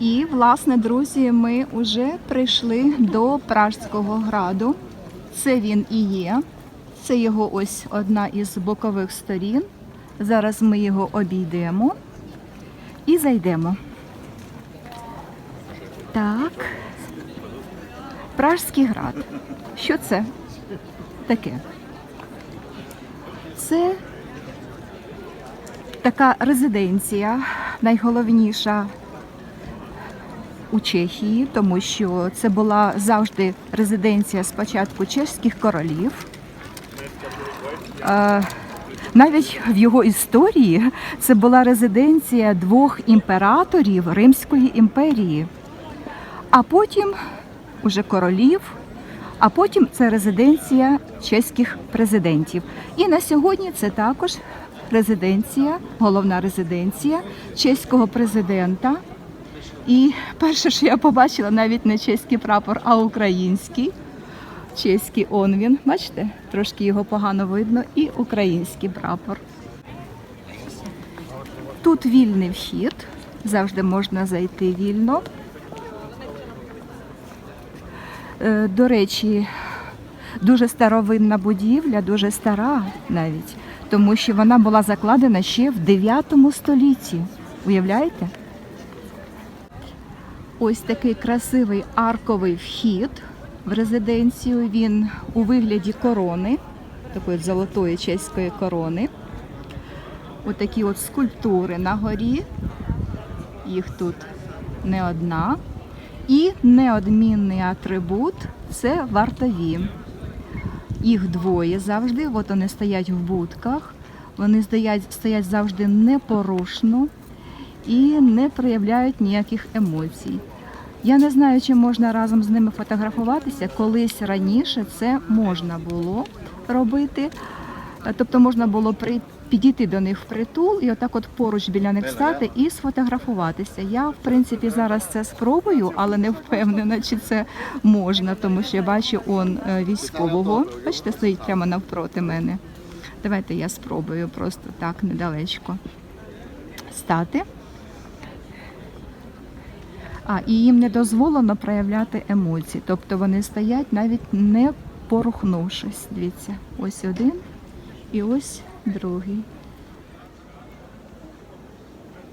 І, власне, друзі, ми вже прийшли до Пражського граду. Це він і є. Це його ось одна із бокових сторін. Зараз ми його обійдемо і зайдемо. Так. Пражський град. Що це таке? Це така резиденція, найголовніша у Чехії, тому що це була завжди резиденція спочатку чеських королів. Е, Навіть в його історії це була резиденція двох імператорів Римської імперії, а потім уже королів, а потім це резиденція чеських президентів. І на сьогодні це також резиденція, головна резиденція чеського президента. І перше, що я побачила, навіть не чеський прапор, а український. Чеський он він, бачите, трошки його погано видно, і український прапор. Тут вільний вхід, завжди можна зайти вільно. Е, До речі, дуже старовинна будівля, дуже стара навіть, тому що вона була закладена ще в 9 столітті. Уявляєте? Ось такий красивий арковий вхід в резиденцію. Він у вигляді корони, такої золотої чеської корони. Отакі от скульптури на горі. Їх тут не одна. І неодмінний атрибут це вартові. Їх двоє завжди. От вони стоять в будках. Вони стоять, стоять завжди непорушно і не проявляють ніяких емоцій. Я не знаю, чи можна разом з ними фотографуватися. Колись раніше це можна було робити. Тобто можна було підійти до них впритул і отак от поруч біля них стати і сфотографуватися. Я, в принципі, зараз це спробую, але не впевнена, чи це можна, тому що я бачу он е, військового. Бачите, стоїть прямо навпроти мене. Давайте я спробую просто так недалечко стати. А, і їм не дозволено проявляти емоції. Тобто вони стоять навіть не порухнувшись. Дивіться, ось один і ось другий.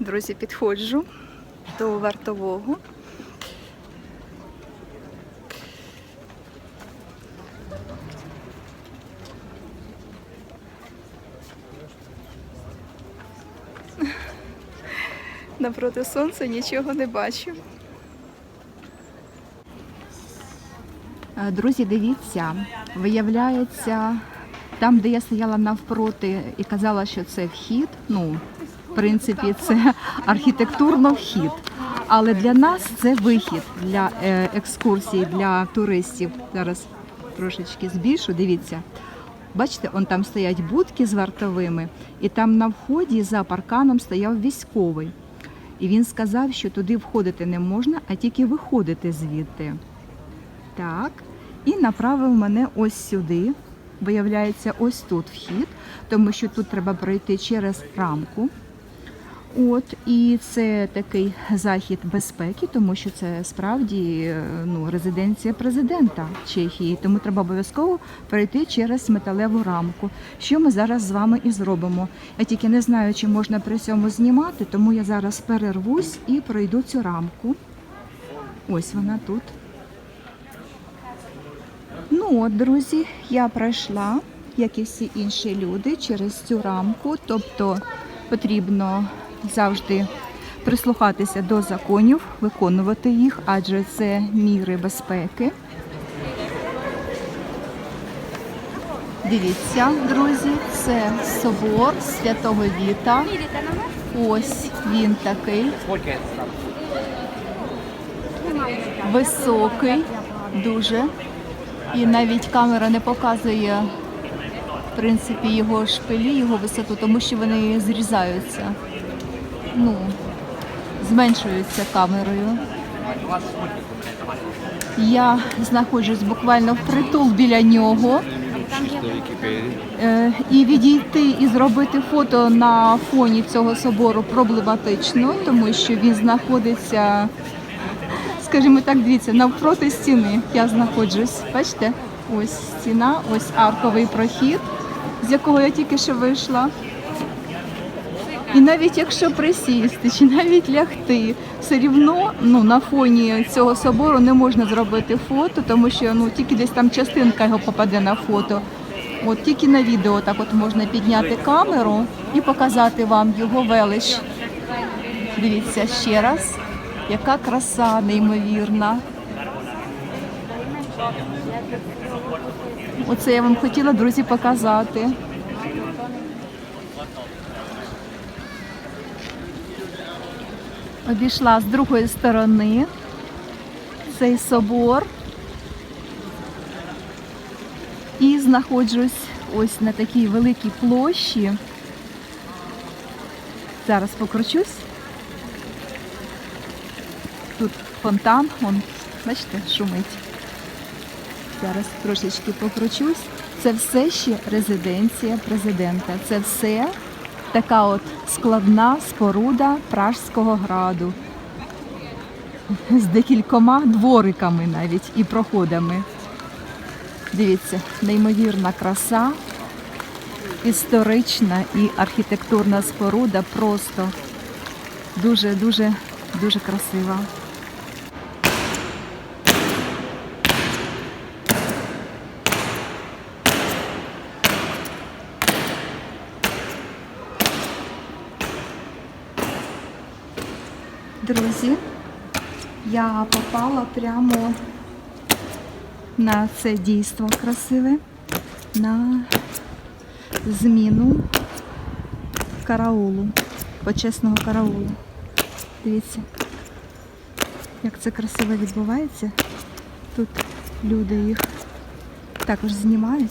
Друзі, підходжу до вартового. Напроти сонця нічого не бачу. Друзі, дивіться, виявляється, там, де я стояла навпроти і казала, що це вхід, ну, в принципі, це архітектурно вхід. Але для нас це вихід для е, екскурсій, для туристів. Зараз трошечки збільшу, дивіться. Бачите, он там стоять будки з вартовими, і там на вході за парканом стояв військовий. І він сказав, що туди входити не можна, а тільки виходити звідти. Так. І направив мене ось сюди. Виявляється, ось тут вхід, тому що тут треба пройти через рамку. От, і це такий захід безпеки, тому що це справді е, ну, резиденція президента Чехії. Тому треба обов'язково пройти через металеву рамку. Що ми зараз з вами і зробимо. Я тільки не знаю, чи можна при цьому знімати, тому я зараз перервусь і пройду цю рамку. Ось вона тут. Ну от, друзі, я пройшла, як і всі інші люди, через цю рамку. Тобто потрібно завжди прислухатися до законів, виконувати їх, адже це міри безпеки. Дивіться, друзі, це собор святого Віта. Ось він такий. Високий, дуже. І навіть камера не показує в принципі його шпилі, його висоту, тому що вони зрізаються. Ну, зменшуються камерою. Я знаходжусь буквально впритул біля нього. Е, І відійти і зробити фото на фоні цього собору проблематично, тому що він знаходиться скажімо так, дивіться, навпроти стіни я знаходжусь. Бачите? Ось стіна, ось арковий прохід, з якого я тільки що вийшла. І навіть якщо присісти чи навіть лягти, все рівно ну, на фоні цього собору не можна зробити фото, тому що ну, тільки десь там частинка його попаде на фото. От тільки на відео так от можна підняти камеру і показати вам його велич. Дивіться ще раз, яка краса неймовірна. Оце я вам хотіла, друзі, показати. Обійшла з другої сторони цей собор і знаходжусь ось на такій великій площі. Зараз покручусь. Тут фонтан, он, бачите, шумить. Зараз трошечки покручусь. Це все ще резиденція президента. Це все така от складна споруда Пражського граду. З декількома двориками навіть і проходами. Дивіться, неймовірна краса, історична і архітектурна споруда просто дуже, дуже, красива. Друзі, я попала прямо на це дійство красиве, на зміну караулу, почесного караулу. Дивіться, як це красиво відбувається. Тут люди їх також знімають.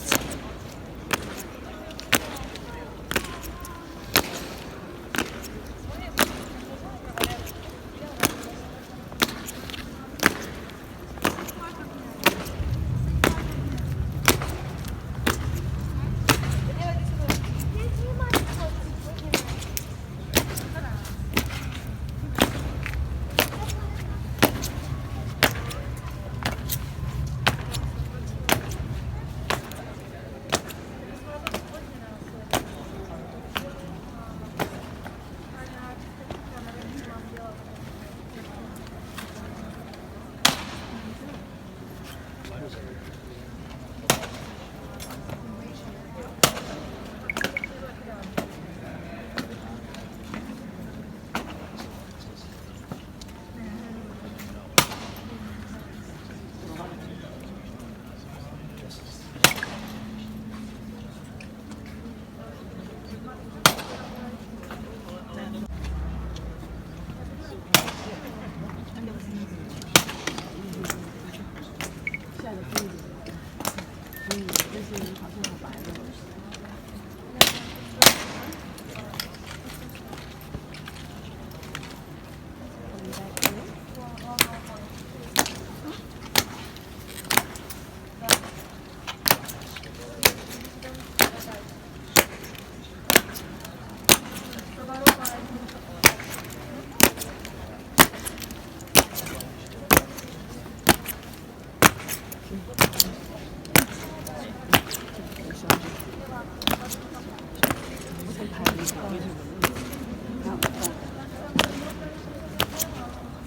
So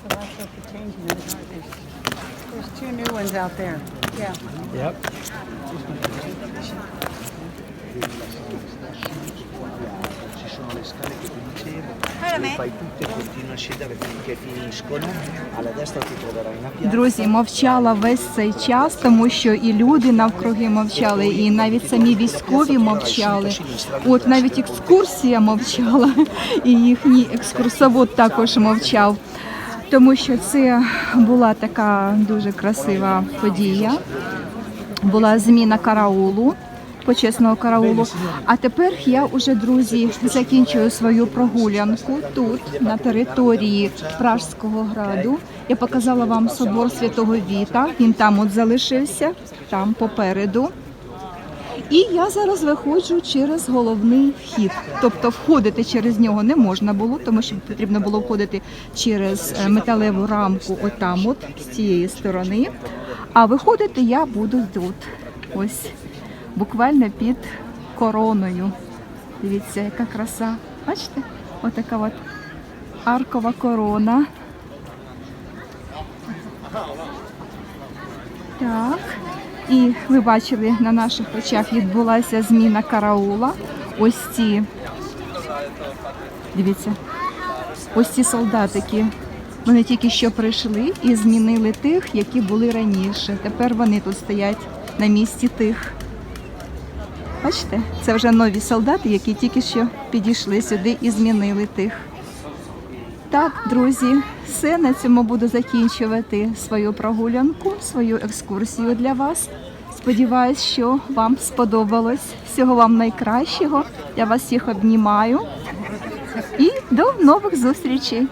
that's what the changing is, aren't there? There's two new ones out there. Yeah. Yep. Ci sono le scale che ti dicevo, le fai tutte e continui a scendere finché finiscono. Alla destra ti troverai una piazza. Друзі, мовчала весь цей час, тому що і люди навкруги мовчали, і навіть самі військові мовчали. От навіть екскурсія мовчала, і їхній екскурсовод також мовчав, тому що це була така дуже красива подія. Була зміна караулу. Почесного караулу. А тепер я уже, друзі, закінчую свою прогулянку тут, на території Пражського граду. Я показала вам собор Святого Віта. Він там от залишився, там попереду. І я зараз виходжу через головний вхід. Тобто входити через нього не можна було, тому що потрібно було входити через е, металеву рамку отам, от з цієї сторони. А виходити я буду тут. Ось буквально під короною. Дивіться, яка краса. Бачите? Отака от аркова корона. Так. І ви бачили, на наших очах відбулася зміна караула. Ось ці, дивіться, ось ці солдатики. Вони тільки що прийшли і змінили тих, які були раніше. Тепер вони тут стоять на місці тих. Бачите, це вже нові солдати, які тільки що підійшли сюди і змінили тих. Так, друзі, все на цьому буду закінчувати свою прогулянку, свою екскурсію для вас. Сподіваюсь, що вам сподобалось. Всього вам найкращого. Я вас всіх обнімаю. І до нових зустрічей.